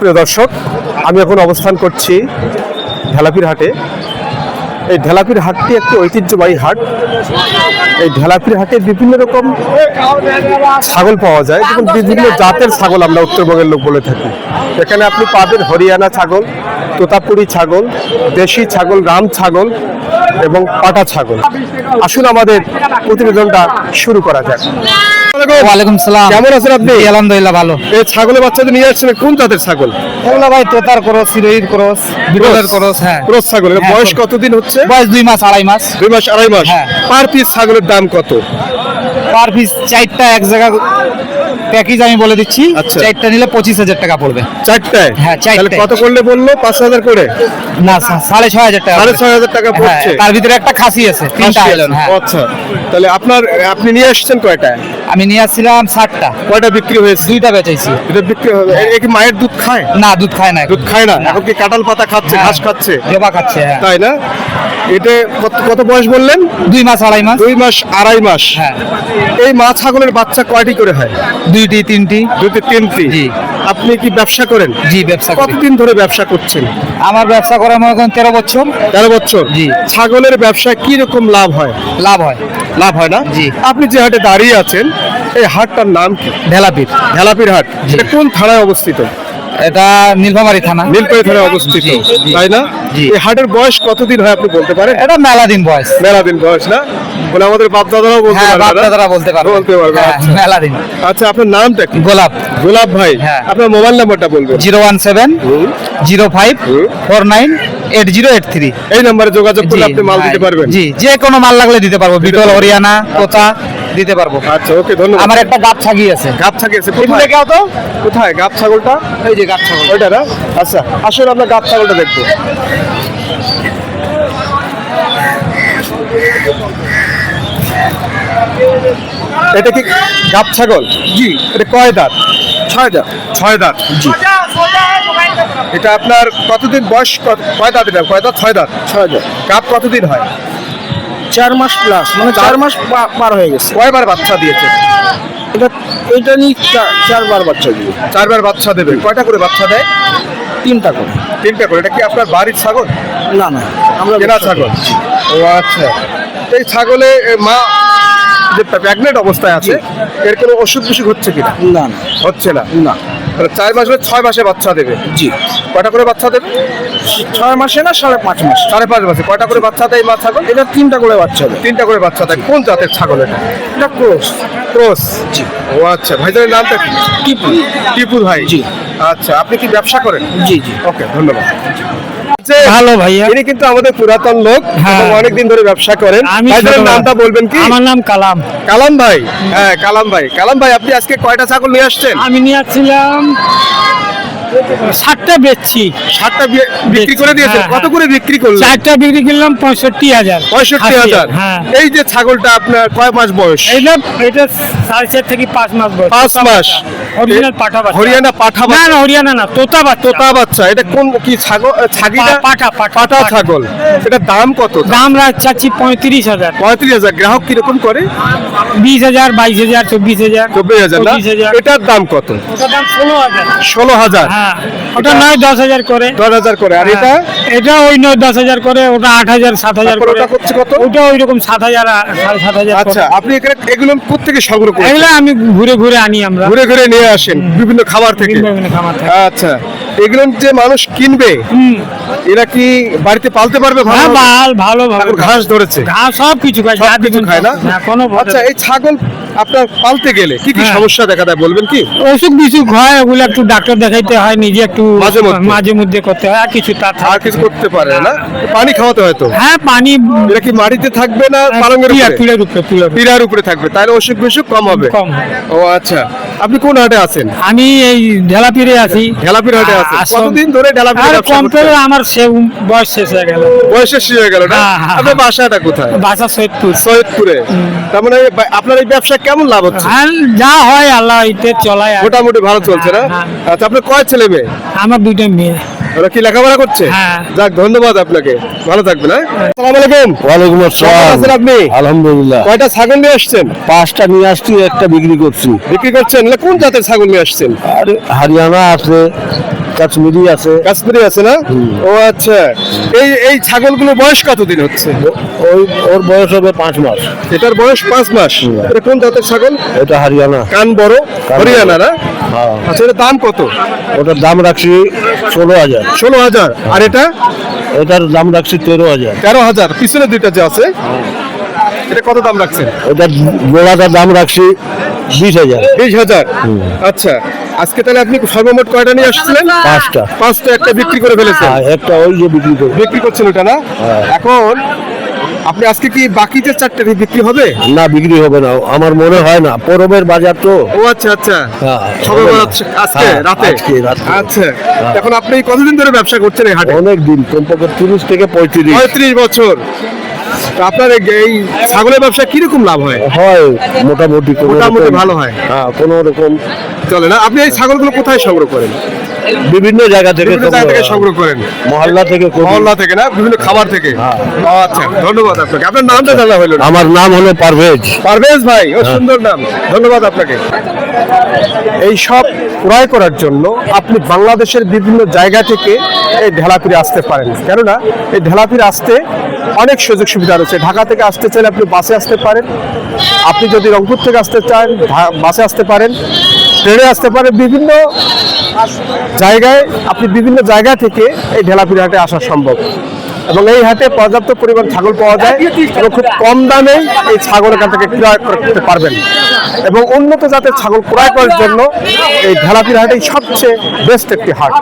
প্রিয় দর্শক, আমি এখন অবস্থান করছি ঢেলাপির হাটে। এই ঢেলাপির হাটটি একটি ঐতিহ্যবাহী হাট। এই ঢেলাপির হাটে বিভিন্ন রকম ছাগল পাওয়া যায় এবং বিভিন্ন জাতের ছাগল আমরা উত্তরবঙ্গের লোক বলে থাকি। এখানে আপনি পাবেন হরিয়ানা ছাগল, তোতাপুরি ছাগল, দেশি ছাগল, রাম ছাগল এবং পাটা ছাগল। আসুন আমাদের প্রতিবেদনটা শুরু করা যাক। ওয়ালাইকুম সালাম কেমন আছেন আপনি? আলহামদুলিল্লাহ ভালো। এই ছাগলের বাচ্চাদের নিয়ে আসছেন কোন জাতের ছাগল? এগুলো ভাই তোতার করস সিরোহির করস বিটলের করস। হ্যাঁ। ক্রস ছাগল হ্যাঁ, বয়স কতদিন হচ্ছে? বয়স দুই মাস আড়াই মাস। দুই মাস আড়াই মাস। হ্যাঁ। পার পিস ছাগলের দাম কত? পার পিস চারটা এক জায়গা প্যাকেজ আমি বলে দিচ্ছি আচ্ছা। চারটা নিলে পঁচিশ হাজার টাকা পড়বে। চারটায়? হ্যাঁ, চারটায়। কত করলে বলল? পাঁচ হাজার করে? না সাড়ে ছয় হাজার টাকা সাড়ে ছয় হাজার টাকা হ্যাঁ, পড়ছে। তার ভিতরে একটা খাসি আছে তিনটা আইলন হ্যাঁ। আচ্ছা। তাহলে আপনার আপনি নিয়ে আসছেন কয়টা আমি নিয়ে আসছিলাম ষাটটা কয়টা বিক্রি হয়েছে? দুইটা বেচাইছি। এটা বিক্রি হবে কি মায়ের দুধ খায়? না দুধ খায় না দুধ খায় না। এখন কি কাঁঠাল পাতা খাচ্ছে হ্যাঁ। ঘাস খাচ্ছে? জবা খাচ্ছে হ্যাঁ। তাই না? এটা কত বয়স বললেন? দুই মাস আড়াই মাস। দুই মাস আড়াই মাস। হ্যাঁ। এই মা ছাগলের বাচ্চা কয়টি করে হয়? দুইটি তিনটি। দুটি তিনটি? জি। আপনি কি ব্যবসা করেন? জি ব্যবসা কতদিন ধরে ব্যবসা করছেন? আমার ব্যবসা করার মনে করেন তেরো বছর। তেরো বছর? জি। ছাগলের ব্যবসায় কি রকম লাভ হয়? লাভ হয়। লাভ হয় না? জি। আপনি যে হাটে দাঁড়িয়ে আছেন এই হাটটার নাম কি? ঢেলাপির ঢেলাপির হাট। কোন থানায় অবস্থিত? এটা নীলফামারী থানা। নীলপাড়ি থানায় অবস্থিত। তাই না? এই হাটের বয়স কতদিন হয় আপনি বলতে পারেন? এটা মেলা দিন বয়স। মেলা দিন বয়স না? বলে আমাদের বাপ দাদারাও বলতে হ্যাঁ পারবে না? বাচ্চারা বলতে পারবে। বলতে পারবে হ্যাঁ, আচ্ছা। মেলা দিন। আচ্ছা আপনার নামটা কি? গোলাপ। গোলাপ ভাই হ্যাঁ। আপনার মোবাইল নাম্বারটা বলবেন। Zero one seven zero five. Four nine eight zero eight three. এই নাম্বারে যোগাযোগ করলে আপনি মাল দিতে পারবেন। জি যে কোনো মাল লাগলে দিতে পারব। বিটল। হরিয়ানা তোতা দিতে পারব। আচ্ছা ওকে ধন্যবাদ। আমার একটা গাছ ছাগি আছে। গাব থাকে আছে কোথায়? দেখাও তো? কোথায়? গাব ছাগলটা? এই যে গাছ ছাগল। ওইটা না? আচ্ছা আসলে আমরা গাব ছাগলটা দেখব। এটা কি গাব ছাগল? জি। এটা কয় দাঁত? ছয় দাঁত। ছয় দাঁত জি। এটা আপনার কতদিন বয়স? কয় দাঁত এটা? কয় দাঁত? ছয় দাঁত। ছয় দাঁত। গাব কতদিন হয়? চার মাস প্লাস মানে চার মাস পার হয়ে গেছে। কয়বার বাচ্চা দিয়েছে? এটা এটা নিয়ে চারবার বাচ্চা দিবে চারবার বাচ্চা দেবে। কয়টা করে বাচ্চা দেয়? তিনটা করে। তিনটা করে। এটা কি আপনার বাড়ির ছাগল? না না আমরা কেনা ছাগল? ও আচ্ছা। এই ছাগলে মা যে প্রেগনেন্ট অবস্থায় আছে এর কোনো অসুখ বিসুখ হচ্ছে কিনা? না না। হচ্ছে না। না। চার মাস হলে ছয় মাসে বাচ্চা দেবে। জি। কয়টা করে বাচ্চা দেবে? ছয় মাসে না সাড়ে পাঁচ মাস? সাড়ে পাঁচ মাসে। কয়টা করে বাচ্চা দেয় মা ছাগল এটা তিনটা করে বাচ্চা দেয়। তিনটা করে বাচ্চা দেয়। কোন জাতের ছাগল এটা? এটা ক্রোস। ক্রস জি। ও আচ্ছা ভাইজানের নামটা কি? টিপু টিপু ভাই। জি। আচ্ছা আপনি কি ব্যবসা করেন? জি জি। ওকে ধন্যবাদ। ভালো ভাইয়া। ইনি কিন্তু আমাদের পুরাতন লোক হ্যাঁ। অনেকদিন ধরে ব্যবসা করেন। ভাইজানের নামটা বলবেন কি? আমার নাম কালাম। কালাম ভাই। হ্যাঁ কালাম ভাই। কালাম ভাই আপনি আজকে কয়টা ছাগল নিয়ে আসছেন? আমি নিয়ে আসছিলাম ষাটটা বেচছি। সাতটা বিক্রি করে দিয়েছেন? হ্যাঁ, কত। করে বিক্রি করলেন? চারটা বিক্রি করলাম পঁয়ষট্টি হাজার। পঁয়ষট্টি হাজার। হ্যাঁ। এই যে ছাগলটা আপনার কয় মাস বয়স? এটা এটা সাড়ে চার থেকে পাঁচ মাস বয়স। পাঁচ মাস। হরিয়ানার পাঠা বাচ্চা। হরিয়ানা পাঠা না না হরিয়ানা না তোতা বাচ্চা। তোতা বাচ্চা। এটা কোন কি ছাগল ছাগিটা? পাঠা পাঠা ছাগল। এটা দাম কত? দাম চাচ্ছি পঁয়ত্রিশ হাজার। পঁয়ত্রিশ হাজার। গ্রাহক কীরকম করে? বিশ হাজার বাইশ হাজার চব্বিশ হাজার চব্বিশ হাজার এটার দাম কত? ওটার দাম ষোলো হাজার। ষোলো হাজার। হ্যাঁ ওটা নয় দশ হাজার করে। দশ হাজার করে। আর এটা হ্যাঁ, এটা? ওই নয় দশ হাজার করে ওটা আট হাজার সাত হাজার করে ওটা হচ্ছে কত? ওটা ওই রকম সাত হাজার সাড়ে সাত হাজার আচ্ছা আপনি এগুলো কোথেকে সংগ্রহ করেন এগুলো আমি ঘুরে ঘুরে আনি আমরা। ঘুরে ঘুরে নিয়ে আসেন। বিভিন্ন খাবার থেকে। বিভিন্ন খামার থেকে। আচ্ছা। এগুলো যে মানুষ কিনবে এরা কি বাড়িতে পালতে পারবে ভালো হ্যাঁ ভালো? ভালো ঘাস ধরেছে। ঘাস সব কিছু খায় যা কিছু খায় না? হ্যাঁ, কোনো আচ্ছা এই ছাগল আপনার পালতে গেলে কি কি হ্যাঁ। সমস্যা দেখা দেয় বলবেন কি? অসুখ বিসুখ হয় ওগুলো একটু ডাক্তার দেখাইতে হয় নিজে একটু মাঝে মধ্যে? মাঝে মধ্যে করতে হয় আর কিছু আর কিছু করতে পারে না? পানি খাওয়াতে হয়তো হ্যাঁ পানি এরা কি মাটিতে থাকবে না পালঙ্গের উপরে? পিলার উপরে পিড়ার উপরে। থাকবে তাহলে অসুখ বিসুখ কম হবে? কম ও আচ্ছা আপনি কোন হাটে আছেন? আমি এই ঢেলাপিরে আছি। ঢেলাপির হাটে আছেন কতদিন ধরে ঢেলাপির ব্যবসা কম করছেন? আমার সে বয়স শেষ হয়ে গেল। বয়স শেষ হয়ে গেল না? হ্যাঁ, আপনার। বাসাটা কোথায়? বাসা সৈয়দপুর। সৈয়দপুরে। তার মানে এই আপনার এই ব্যবসা কেমন লাভ হচ্ছে? যা হয় আল্লাহ ইতে চলায় মোটামুটি ভালো চলছে না? আচ্ছা আপনার কয় ছেলে মেয়ে? আমার দুইটা মেয়ে। ওরা কি লেখাপড়া করছে? হ্যাঁ। যাক ধন্যবাদ আপনাকে। ভালো থাকবেন হ্যাঁ? আসসালামু আলাইকুম। ওয়ালাইকুম কেমন আছেন আপনি? আলহামদুলিল্লাহ। কয়টা ছাগল নিয়ে আসছেন? পাঁচটা নিয়ে আসছি একটা বিক্রি করছি। বিক্রি করছেন? না কোন জাতের ছাগল নিয়ে আসছেন? আর হরিয়ানা আছে। কাশ্মীরি আছে। কাশ্মীরি আছে না? ও আচ্ছা। এই এই ছাগলগুলো বয়স কতদিন হচ্ছে? ওই ওর বয়স হবে পাঁচ মাস। এটার বয়স পাঁচ মাস। এটা কোন জাতের ছাগল? এটা হরিয়ানা। কান বড়? হরিয়ানা না? হ্যাঁ। আচ্ছা এটার দাম কত? ওটার দাম রাখছি ষোলো হাজার। ষোলো হাজার। আর এটা? এটার দাম রাখছি তেরো হাজার। তেরো হাজার। পিছনে দুইটা যে আছে? এটা কত দাম রাখছেন? ওটার গোড়াটার দাম রাখছি বিশ হাজার। বিশ হাজার। আচ্ছা। আজকে তাহলে আপনি সর্বমোট কয়টা নিয়ে আসছিলেন? পাঁচটা। পাঁচটা একটা বিক্রি করে ফেলেছেন। আর একটা ওই যে বিক্রি করব বিক্রি করছেন ওটা না? হ্যাঁ। এখন আপনি আজকে কি বাকিতে চারটে বিক্রি হবে? না বিক্রি হবে না। আমার মনে হয় না। পরবের বাজার তো। ও আচ্ছা আচ্ছা। হ্যাঁ, সবে। আজকে হ্যাঁ, রাতে। আচ্ছা। হ্যাঁ। এখন আপনি কতদিন ধরে ব্যবসা করছেন এই হাটে? অনেক দিন কমপক্ষে তিরিশ থেকে পঁয়ত্রিশ। পঁয়ত্রিশ বছর। তো আপনার এই- ছাগলের ব্যবসা কীরকম লাভ হয়? হয় মোটামুটি মোটামুটি ভালো হয়। হ্যাঁ কোনো রকম চলে না? আপনি এই ছাগলগুলো কোথায় সংগ্রহ করেন? বিভিন্ন জায়গা থেকে সংগ্রহ করেন? মহল্লা থেকে মহল্লা থেকে না? বিভিন্ন খাবার থেকে? হ্যাঁ। আচ্ছা ধন্যবাদ আপনাকে। আপনার নামটা জানা হলো আমার নাম হলো পারভেজ। পারভেজ ভাই ও সুন্দর নাম। ধন্যবাদ আপনাকে। এই সব ক্রয় করার জন্য আপনি বাংলাদেশের বিভিন্ন জায়গা থেকে এই ঢেলাপিরে আসতে পারেন। কেননা এই ঢেলাপিরে আসতে অনেক সুযোগ সুবিধা রয়েছে। ঢাকা থেকে আসতে চাইলে আপনি বাসে আসতে পারেন। আপনি যদি রংপুর থেকে আসতে চান বাসে আসতে পারেন, ট্রেনে আসতে পারেন। বিভিন্ন জায়গায়, আপনি বিভিন্ন জায়গা থেকে এই ঢেলাপিরি হাটে আসা সম্ভব। এবং এই হাটে পর্যাপ্ত পরিমাণ ছাগল পাওয়া যায় এবং খুব কম দামে এই ছাগল এখান থেকে ক্রয় করতে পারবেন। এবং উন্নত জাতের ছাগল ক্রয় করার জন্য এই ঢেলাপির হাটেই সবচেয়ে বেস্ট একটি হাট।